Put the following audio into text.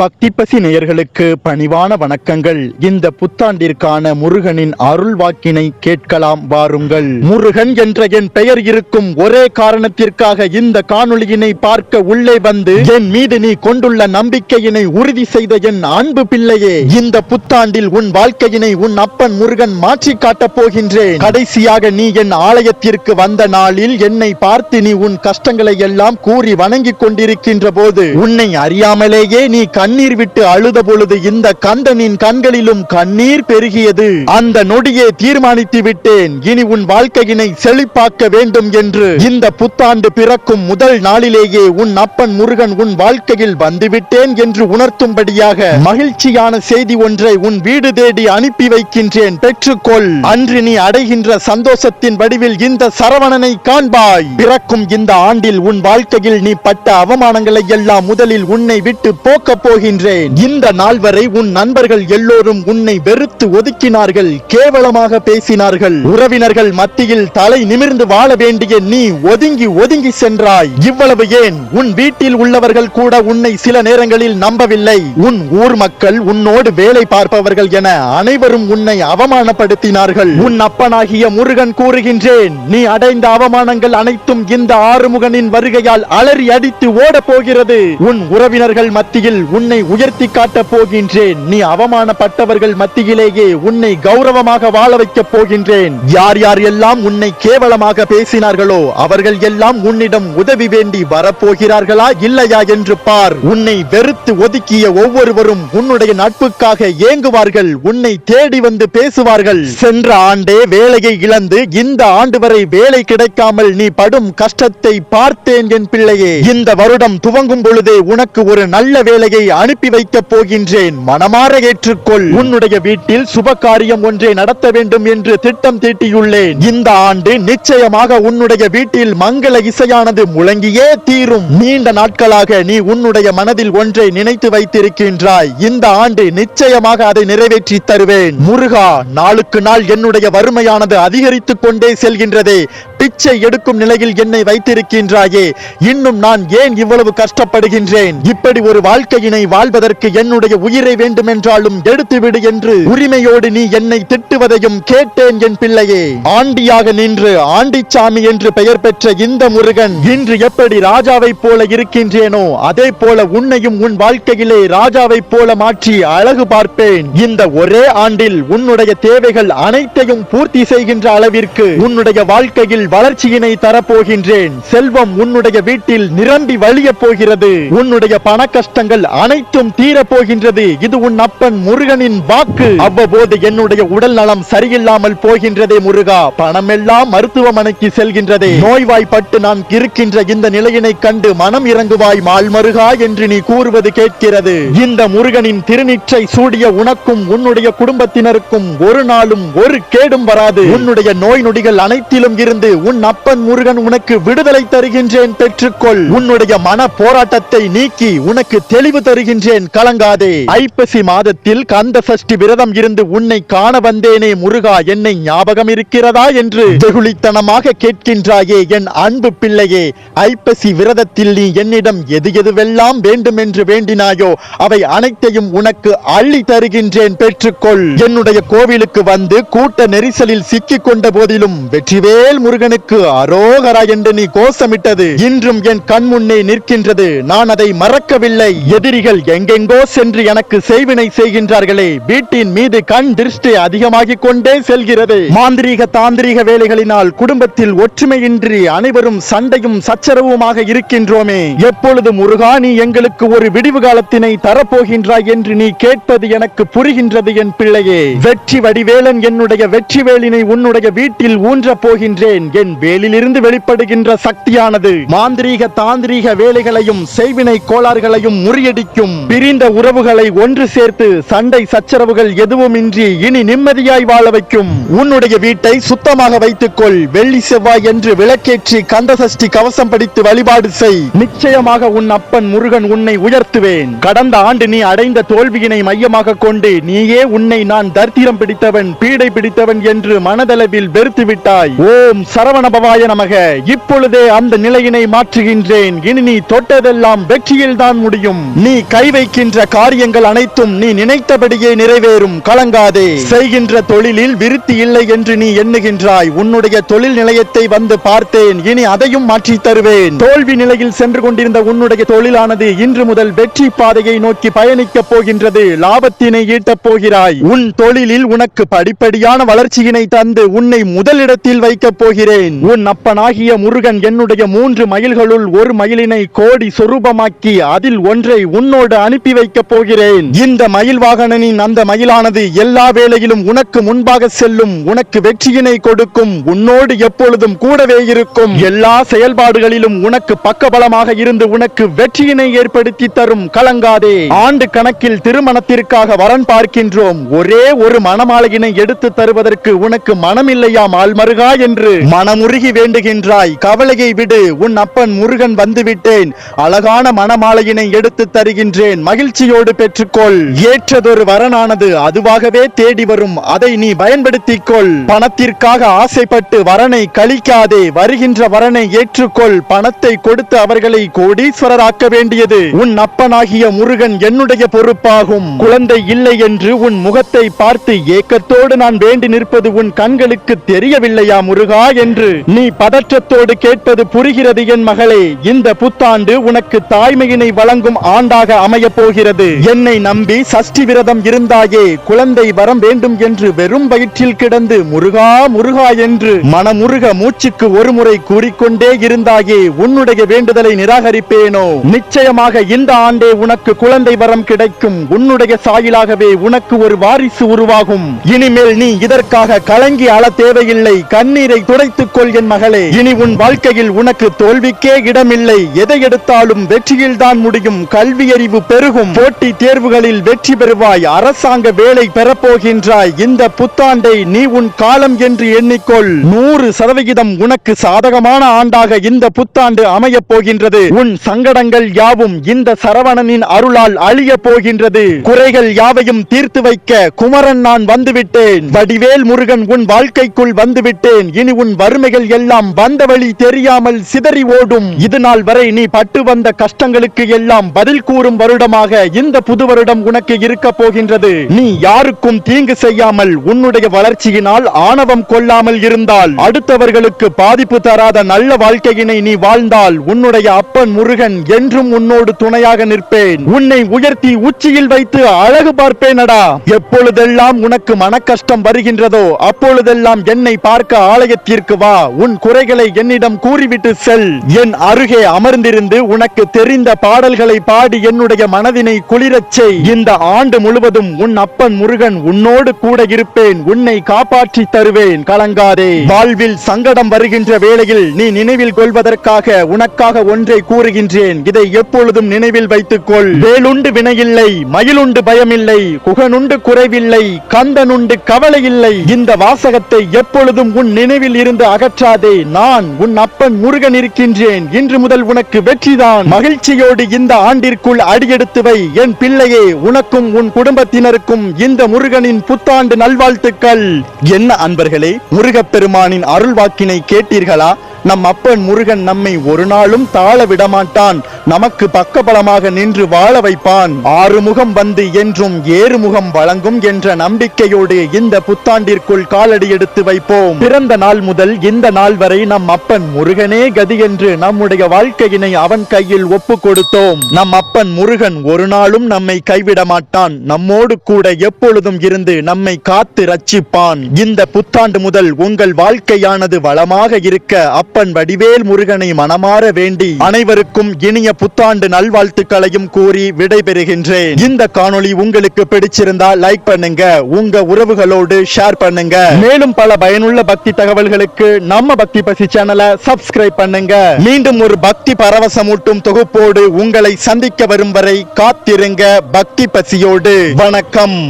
பக்தி பசி நேயர்களுக்கு பணிவான வணக்கங்கள். இந்த புத்தாண்டிற்கான முருகனின் அருள் வாக்கினை கேட்கலாம் வாருங்கள். முருகன் என்ற என் பெயர் இருக்கும் ஒரே காரணத்திற்காக இந்த காணொளியினை பார்க்க உள்ளே வந்து என் மீது நீ கொண்டுள்ள நம்பிக்கையினை உறுதி செய்த என் அன்பு பிள்ளையே இந்த புத்தாண்டில் உன் வாழ்க்கையினை உன் அப்பன் முருகன் மாற்றி காட்டப் போகின்றேன். கடைசியாக நீ என் ஆலயத்திற்கு வந்த நாளில் என்னை பார்த்து நீ உன் கஷ்டங்களை எல்லாம் கூறி வணங்கிக் கொண்டிருக்கின்ற போது உன்னை அறியாமலேயே நீ கண்ணீர் விட்டு அழுத பொழுது இந்த கந்தனின் கண்களிலும் கண்ணீர் பெருகியது. அந்த நொடியே தீர்மானித்து விட்டேன். இனி உன் வாழ்க்கையினை செழிப்பாக்க வேண்டும் என்று. இந்த புத்தாண்டு பிறக்கும் முதல் நாளிலேயே உன் அப்பன் முருகன் உன் வாழ்க்கையில் வந்துவிட்டேன் என்று உணர்த்தும்படியாக மகிழ்ச்சியான செய்தி ஒன்றை உன் வீடு தேடி அனுப்பி வைக்கின்றேன். பெற்றுக்கொள். அன்று நீ அடைகின்ற சந்தோஷத்தின் வடிவில் இந்த சரவணனை காண்பாய். பிறக்கும் இந்த ஆண்டில் உன் வாழ்க்கையில் நீ பட்ட அவமானங்களை எல்லாம் முதலில் உன்னை விட்டு போக்கப்போ போகின்றேன். இந்த நாள் வரை உன் நண்பர்கள் எல்லோரும் உன்னை வெறுத்து ஒதுக்கினார்கள் கேவலமாக பேசினார்கள். உறவினர்கள் மத்தியில் தலை நிமிர்ந்து வாழ வேண்டிய நீ ஒதுங்கி ஒதுங்கி சென்றாய். இவ்வளவு ஏன்? உன் வீட்டில் உள்ளவர்கள் கூட உன்னை சில நேரங்களில் நம்பவில்லை. உன் ஊர் மக்கள் உன்னோடு வேலை பார்ப்பவர்கள் என அனைவரும் உன்னை அவமானப்படுத்தினார்கள். உன் அப்பனாகிய முருகன் கூறுகின்றேன் நீ அடைந்த அவமானங்கள் அனைத்தும் இந்த ஆறுமுகனின் வருகையால் அலறி அடித்து ஓட போகிறது. உன் உறவினர்கள் மத்தியில் உன் உன்னை உயர்த்தி காட்டப் போகின்றேன். நீ அவமானப்பட்டவர்கள் மத்தியிலேயே உன்னை கௌரவமாக வாழ வைக்கப் போகின்றேன். யார் யார் எல்லாம் உன்னை கேவலமாக பேசினார்களோ அவர்கள் எல்லாம் உன்னிடம் உதவி வேண்டி வரப்போகிறார்களா இல்லையா என்று பார். உன்னை வெறுத்து ஒதுக்கிய ஒவ்வொருவரும் உன்னுடைய நட்புக்காக ஏங்குவார்கள். உன்னை தேடி வந்து பேசுவார்கள். சென்ற ஆண்டே வேலையை இழந்து இந்த ஆண்டு வரை வேலை கிடைக்காமல் நீ படும் கஷ்டத்தை பார்த்தேன் என் பிள்ளையே. இந்த வருடம் துவங்கும் பொழுதே உனக்கு ஒரு நல்ல வேலையை அனுப்பி வைக்கப் போகின்றேன். மனமாற ஏற்றுக்கொள். உன்னுடைய வீட்டில் சுப காரியம் ஒன்றை நடத்த வேண்டும் என்று திட்டம் தீட்டியுள்ளேன். இந்த ஆண்டு நிச்சயமாக உன்னுடைய வீட்டில் மங்கள இசையானது முழங்கியே தீரும். நீண்ட நாட்களாக நீ உன்னுடைய மனதில் ஒன்றை நினைத்து வைத்திருக்கின்றாய். இந்த ஆண்டு நிச்சயமாக அதை நிறைவேற்றி தருவேன். முருகா நாளுக்கு நாள் என்னுடைய வறுமையானது அதிகரித்துக் கொண்டே செல்கின்றதே. பிச்சை எடுக்கும் நிலையில் என்னை வைத்திருக்கின்றாயே. இன்னும் நான் ஏன் இவ்வளவு கஷ்டப்படுகின்றேன்? இப்படி ஒரு வாழ்க்கையினை வாழ்வதற்கு என்னுடைய உயிரை வேண்டுமென்றாலும் எடுத்துவிடு என்று உரிமையோடு நீ என்னை திட்டுவதையும் கேட்டேன் என் பிள்ளையே. ஆண்டியாக நின்று ஆண்டிச்சாமி என்று பெயர் பெற்ற இந்த முருகன் இன்று எப்படி ராஜாவை போல இருக்கின்றேனோ அதே போல உன்னையும் உன் வாழ்க்கையிலே ராஜாவை போல மாற்றி அழகு பார்ப்பேன். இந்த ஒரே ஆண்டில் உன்னுடைய தேவைகள் அனைத்தையும் பூர்த்தி செய்கின்ற அளவிற்கு உன்னுடைய வாழ்க்கையில் வளர்ச்சியினை தரப்போகின்றேன். செல்வம் உன்னுடைய வீட்டில் நிரம்பி வழிய போகிறது. உன்னுடைய பண கஷ்டங்கள் அனைத்தும் தீரப் போகின்றது இது உன் அப்பன் முருகனின் வாக்கு. அவ்வப்போது என்னுடைய உடல் நலம் சரியில்லாமல் போகின்றதே முருகா. பணமெல்லாம் மருத்துவமனைக்கு செல்கின்றதே. நோய்வாய்ப்பட்டு நான் இருக்கின்ற இந்த நிலையினை கண்டு மனம் இறங்குவாய் மால்மருகா என்று நீ கூறுவது கேட்கிறது. இந்த முருகனின் திருநீற்றை சூடிய உனக்கும் உன்னுடைய குடும்பத்தினருக்கும் ஒரு நாளும் ஒரு கேடும் வராது. உன்னுடைய நோய் நொடிகள் அனைத்திலும் இருந்து உன் அப்பன் முருகன் உனக்கு விடுதலை தருகின்றேன் பெற்றுக்கொள். உன்னுடைய மன போராட்டத்தை நீக்கி உனக்கு தெளிவு தருகின்றேன் கலங்காதே. ஐப்பசி மாதத்தில் கந்த சஷ்டி விரதம் இருந்து உன்னை காண வந்தேனே முருகா என்னை ஞாபகம் இருக்கிறதா என்று வெகுளித்தனமாக கேட்கின்றாயே என் அன்பு பிள்ளையே ஐப்பசி விரதத்தில் நீ என்னிடம் எது எதுவெல்லாம் வேண்டும் என்று வேண்டினாயோ அவை அனைத்தையும் உனக்கு அள்ளி தருகின்றேன் பெற்றுக்கொள். என்னுடைய கோவிலுக்கு வந்து கூட்ட நெரிசலில் சிக்கிக் கொண்ட போதிலும் வெற்றிவேல் முருகன் முருகனுக்கு அரோகரா என்று நீ கோஷமிட்டது. இன்றும் என் கண் முன்னே நிற்கின்றது. நான் அதை மறக்கவில்லை. எதிரிகள் எங்கெங்கோ சென்று எனக்கு செய்வினை செய்கின்றார்களே. வீட்டின் மீது கண் திருஷ்டி அதிகமாகிக் கொண்டே செல்கிறது. மாந்திரீக தாந்திரீக வேலைகளினால் குடும்பத்தில் ஒற்றுமையின்றி அனைவரும் சண்டையும் சச்சரவுமாக இருக்கின்றோமே. எப்பொழுது முருகா நீ எங்களுக்கு ஒரு விடிவு காலத்தினை தரப்போகின்றாய் என்று நீ கேட்பது எனக்கு புரிகின்றது என் பிள்ளையே. வெற்றி வடிவேலன் என்னுடைய வெற்றி வேலினை உன்னுடைய வீட்டில் ஊன்ற போகின்றேன். என் வேலிலிருந்து வெளிப்படுகின்ற சக்தியானது மாந்திரீக தாந்திரீக வேலைகளையும் செய்வினை கோளாறுகளையும் முறியடிக்கும். பிரிந்த உறவுகளை ஒன்று சேர்த்து சண்டை சச்சரவுகள் எதுவுமின்றி இனி நிம்மதியாய் வாழ வைக்கும். உன்னுடைய வீட்டை சுத்தமாக வைத்துக்கொள். வெள்ளி செவ்வாய் என்று விளக்கேற்றி கந்தசஷ்டி கவசம் படித்து வழிபாடு செய். நிச்சயமாக உன் அப்பன் முருகன் உன்னை உயர்த்துவேன். கடந்த ஆண்டு நீ அடைந்த தோல்வியினை மையமாக கொண்டு நீயே உன்னை நான் தர்த்திரம் பிடித்தவன் பீடை பிடித்தவன் என்று மனதளவில் வெறுத்து விட்டாய் ஓம் சரவ சரவணபவாய நமக இப்பொழுதே அந்த நிலையினை மாற்றுகின்றேன். இனி நீ தொட்டதெல்லாம் வெற்றியில் தான் முடியும். நீ கை வைக்கின்ற காரியங்கள் அனைத்தும் நீ நினைத்தபடியே நிறைவேறும். கலங்காதே. செய்கின்ற தொழிலில் விருத்தி இல்லை என்று நீ எண்ணுகின்றாய். உன்னுடைய தொழில் நிலையத்தை வந்து பார்த்தேன். இனி அதையும் மாற்றி தருவேன். தோல்வி நிலையில் சென்று கொண்டிருந்த உன்னுடைய தொழிலானது இன்று முதல் வெற்றி பாதையை நோக்கி பயணிக்கப் போகின்றது. லாபத்தினை ஈட்டப் போகிறாய். உன் தொழிலில் உனக்கு படிப்படியான வளர்ச்சியினை தந்து உன்னை முதலிடத்தில் வைக்கப் போகிறேன். உன் அப்பனாகிய முருகன் என்னுடைய மூன்று மயில்களுள் ஒரு மயிலினை கோடி சொரூபமாக்கி அதில் ஒன்றை உன்னோடு அனுப்பி வைக்கப் போகிறேன். இந்த மயில் வாகனனின் அந்த மயிலானது எல்லா வேளையிலும் உனக்கு முன்பாக செல்லும் உனக்கு வெற்றியினை கொடுக்கும் உன்னோடு எப்பொழுதும் கூடவே இருக்கும். எல்லா செயல்பாடுகளிலும் உனக்கு பக்கபலமாக இருந்து உனக்கு வெற்றியினை ஏற்படுத்தி தரும் கலங்காதே. ஆண்டு கணக்கில் திருமணத்திற்காக வரன் பார்க்கின்றோம். ஒரே ஒரு மணமாலையினை எடுத்து தருவதற்கு உனக்கு மனமில்லையாம் ஆள்மருகா என்று? மனமுருகி வேண்டுகின்றாய். கவலையை விடு. உன் அப்பன் முருகன் வந்துவிட்டேன். அழகான மணமாலையினை எடுத்து தருகின்றேன். மகிழ்ச்சியோடு பெற்றுக்கொள். ஏற்றதொரு வரனானது அதுவாகவே தேடி வரும். அதை நீ பயன்படுத்திக் கொள் பணத்திற்காக ஆசைப்பட்டு வரனை கழிக்காதே. வருகின்ற வரனை ஏற்றுக்கொள். பணத்தை கொடுத்து அவர்களை கோடீஸ்வரராக்க வேண்டியது. உன் அப்பனாகிய முருகன் என்னுடைய பொறுப்பாகும். குழந்தை இல்லை என்று உன் முகத்தை பார்த்து ஏக்கத்தோடு நான் வேண்டி நிற்பது உன் கண்களுக்கு தெரியவில்லையா முருகா என்று நீ பதற்றத்தோடு கேட்பது புரிகிறது என் மகளே. இந்த புத்தாண்டு உனக்கு தாய்மையினை வழங்கும் ஆண்டாக அமையப் போகிறது என்னை நம்பி சஷ்டி விரதம் இருந்தாயே குழந்தை வரம் வேண்டும் என்று வெறும் வயிற்றில் கிடந்து முருகா முருகா என்று மனமுருக மூச்சுக்கு ஒருமுறை கூறிக்கொண்டே இருந்தாயே உன்னுடைய வேண்டுதலை நிராகரிப்பேனோ? நிச்சயமாக இந்த ஆண்டே உனக்கு குழந்தை வரம் கிடைக்கும். உன்னுடைய சாயிலாகவே உனக்கு ஒரு வாரிசு உருவாகும். இனிமேல் நீ இதற்காக கலங்கி அள தேவையில்லை. கண்ணீரை துடைத்து ஏற்றுக்கொள் என் மகளே. இனி உன் வாழ்க்கையில் உனக்கு தோல்விக்கே இடமில்லை. எதை எடுத்தாலும் வெற்றியில் தான் முடியும். கல்வி அறிவு பெருகும். போட்டி தேர்வுகளில் வெற்றி பெறுவாய். அரசாங்க வேலை பெறப்போகின்றாய். இந்த புத்தாண்டை நீ உன் காலம் என்று எண்ணிக்கொள். நூறு சதவிகிதம் உனக்கு சாதகமான ஆண்டாக இந்த புத்தாண்டு அமையப் போகின்றது. உன் சங்கடங்கள் யாவும் இந்த சரவணனின் அருளால் அழிய போகின்றது. குறைகள் யாவையும் தீர்த்து வைக்க குமரன் நான் வந்துவிட்டேன். வடிவேல் முருகன் உன் வாழ்க்கைக்குள் வந்துவிட்டேன். இனி உன் பெருமைகள் எல்லாம் வந்த வழி தெரியாமல் சிதறி ஓடும். இது நாள் வரை நீ பட்டு வந்த கஷ்டங்களுக்கு எல்லாம் பதில் கூறும் வருடமாக இந்த புது வருடம் உனக்கு இருக்க போகின்றது. நீ யாருக்கும் தீங்கு செய்யாமல் உன்னுடைய வளர்ச்சியினால் ஆணவம் கொள்ளாமல் இருந்தால் அடுத்தவர்களுக்கு பாதிப்பு தராத நல்ல வாழ்க்கையினை நீ வாழ்ந்தால் உன்னுடைய அப்பன் முருகன் என்றும் உன்னோடு துணையாக நிற்பேன். உன்னை உயர்த்தி உச்சியில் வைத்து அழகு பார்ப்பேனடா. எப்பொழுதெல்லாம் உனக்கு மன கஷ்டம் வருகின்றதோ அப்பொழுதெல்லாம் என்னை பார்க்க ஆலயத்திற்கு வா உன் குறைகளை என்னிடம் கூறிவிட்டு செல். என் அருகே அமர்ந்திருந்து உனக்கு தெரிந்த பாடல்களை பாடி என்னுடைய மனதினை குளிரச் செய். இந்த ஆண்டு முழுவதும் உன் அப்பன் முருகன் உன்னோடு கூட இருப்பேன். உன்னை காப்பாற்றி தருவேன் கலங்காதே. வாழ்வில் சங்கடம் வருகின்ற வேளையில் நீ நினைவில் கொள்வதற்காக உனக்காக ஒன்றை கூறுகின்றேன். இதை எப்பொழுதும் நினைவில் வைத்துக் கொள் வேலுண்டு வினையில்லை மயிலுண்டு பயமில்லை குகனுண்டு குறைவில்லை கந்தனுண்டு கவலை இல்லை இந்த வாசகத்தை எப்பொழுதும் உன் நினைவில் இருந்து அகற்றாதே நான் உன் அப்பன் முருகன் இருக்கின்றேன். இன்று முதல் உனக்கு வெற்றிதான். மகிழ்ச்சியோடு இந்த ஆண்டிற்குள் அடியெடுத்து வை. என் பிள்ளையே உனக்கும் உன் குடும்பத்தினருக்கும் இந்த முருகனின் புத்தாண்டு நல்வாழ்த்துக்கள். என்ன அன்பர்களே முருகப்பெருமானின் அருள்வாக்கினை கேட்டீர்களா? நம் அப்பன் முருகன் நம்மை ஒரு நாளும் தாழ விடமாட்டான். நமக்கு பக்கபலமாக நின்று வாழ வைப்பான். ஆறுமுகம் வந்து என்றும் ஏறுமுகம் வழங்கும் என்ற நம்பிக்கையோடு இந்த புத்தாண்டிற்குள் காலடி எடுத்து வைப்போம். பிறந்த நாள் முதல் இந்த நாள் வரை நம் அப்பன் முருகனே கதி என்று நம்முடைய வாழ்க்கையினை அவன் கையில் ஒப்பு கொடுத்தோம். நம் அப்பன் முருகன் ஒரு நாளும் நம்மை கைவிட மாட்டான் நம்மோடு கூட எப்பொழுதும் இருந்து நம்மை காத்து ரட்சிப்பான். இந்த புத்தாண்டு முதல் உங்கள் வாழ்க்கையானது வளமாக இருக்க அப்பன் வடிவேல் முருகனை மனமாற வேண்டி அனைவருக்கும் இனிய புத்தாண்டு நல்வாழ்த்துக்களையும் கூறி விடைபெறுகின்றேன். இந்த காணொளி உங்களுக்கு பிடிச்சிருந்தா லைக் பண்ணுங்க உங்க உறவுகளோடு ஷேர் பண்ணுங்க. மேலும் பல பயனுள்ள பக்தி தகவல்களுக்கு நம்ம பக்தி பசி சேனலை சப்ஸ்கிரைப் பண்ணுங்க. மீண்டும் ஒரு பக்தி பரவசமூட்டும் தொகுப்போடு உங்களை சந்திக்க வரும் வரை காத்திருங்க பக்தி பசியோடு. வணக்கம்.